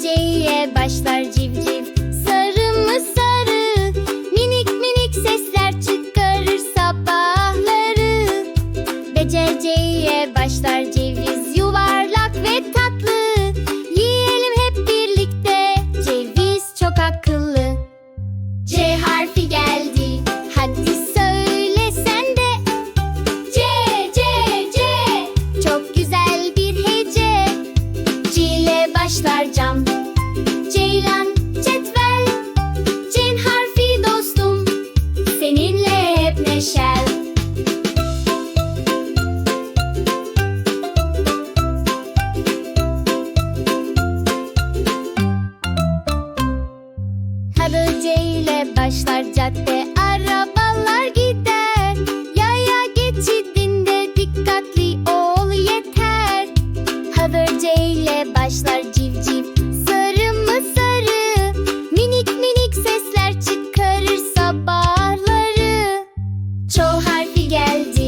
İle başlar civciv. Sarı mı sarı? Minik minik sesler çıkarır sabahları. Bece C ile başlar ceviz Yuvarlak ve tatlı. Yiyelim hep birlikte Ceviz çok akıllı. C harfi geldi Hadi söyle sen Sarı başlar cadde arabalar gider. Yaya geçidinde dikkatli ol yeter. Hazır C ile başlar civciv Sarı mı sarı. Minik minik sesler çıkarır sabahları. Çoğu harfi geldi